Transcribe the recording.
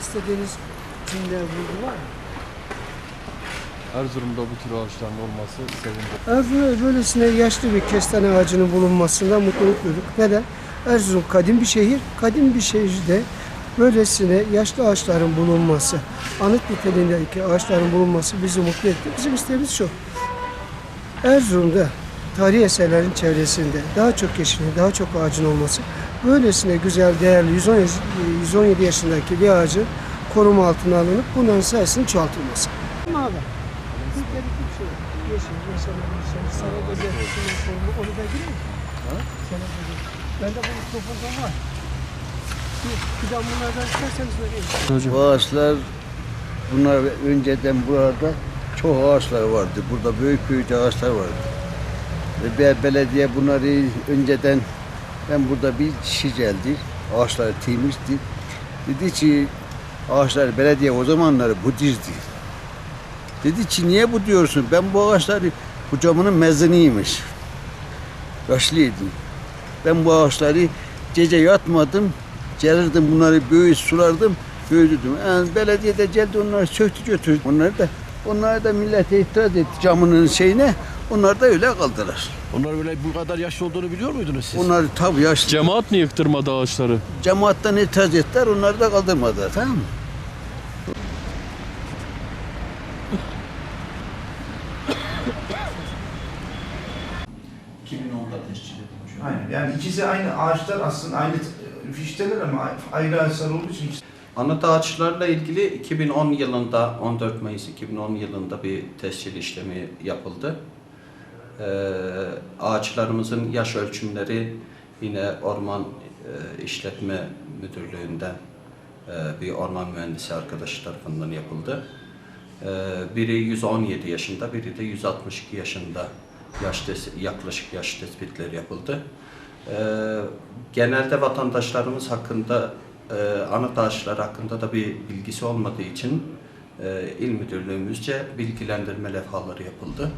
İstediğiniz cümle vurgu var mı? Erzurum'da bu tür ağaçların olması sevindirici. Erzurum'da böylesine yaşlı bir kestane ağacının bulunmasından mutluluk duyduk. Neden? Erzurum kadim bir şehir. Kadim bir şehirde böylesine yaşlı ağaçların bulunması, anıt niteliğindeki ağaçların bulunması bizi mutlu etti. Bizim isteğimiz şu. Erzurum'da tarihi eserlerin çevresinde daha çok yeşilin, daha çok ağacın olması, böylesine güzel, değerli 117, 117 yaşındaki bir ağacın koruma altına alınıp bunların sayısının çoğaltılması. Ama abi, bir şey. Yeşil, mesela böcek, şunun formu, onu da gireyim mi? Sarı böcek. Bende bu mikrofon var. Bir, bir de bunlardan isterseniz vereyim. Bu ağaçlar bunlar önceden burada çok ağaçlar vardı. Burada büyük büyük ağaçlar vardı. Ve be- belediye bunları önceden ben burada bir kişi geldi. Ağaçları temizdi. Dedi ki ağaçlar belediye o zamanları bu dizdi. Dedi ki niye bu diyorsun? Ben bu ağaçları bu camının mezunuymuş. Yaşlıydım. Ben bu ağaçları gece yatmadım. Gelirdim bunları büyüt sulardım. Büyüdürdüm. Yani belediye de geldi onları söktü götürdü. Onları da onlara da millete itiraz etti camının şeyine. Onlar da öyle kaldılar. Onlar böyle bu kadar yaşlı olduğunu biliyor muydunuz siz? Onlar tabii yaşlı. Cemaat niye yıktırmadı ağaçları? Cemaattan itiraz ettiler. Onları da kaldırmadılar. Tamam mı? Aynen. Yani ikisi aynı ağaçlar aslında aynı fişteler ama ayrı ağaçlar olduğu için ikisi Anıt ağaçlarla ilgili 2010 yılında 14 Mayıs 2010 yılında bir tescil işlemi yapıldı. Ee, ağaçlarımızın yaş ölçümleri yine Orman e, İşletme Müdürlüğü'nden e, bir orman mühendisi arkadaşı tarafından yapıldı. Ee, biri 117 yaşında, biri de 162 yaşında yaş yaklaşık yaş tespitleri yapıldı. Ee, genelde vatandaşlarımız hakkında e, anıt ağaçlar hakkında da bir bilgisi olmadığı için e, il müdürlüğümüzce bilgilendirme levhaları yapıldı.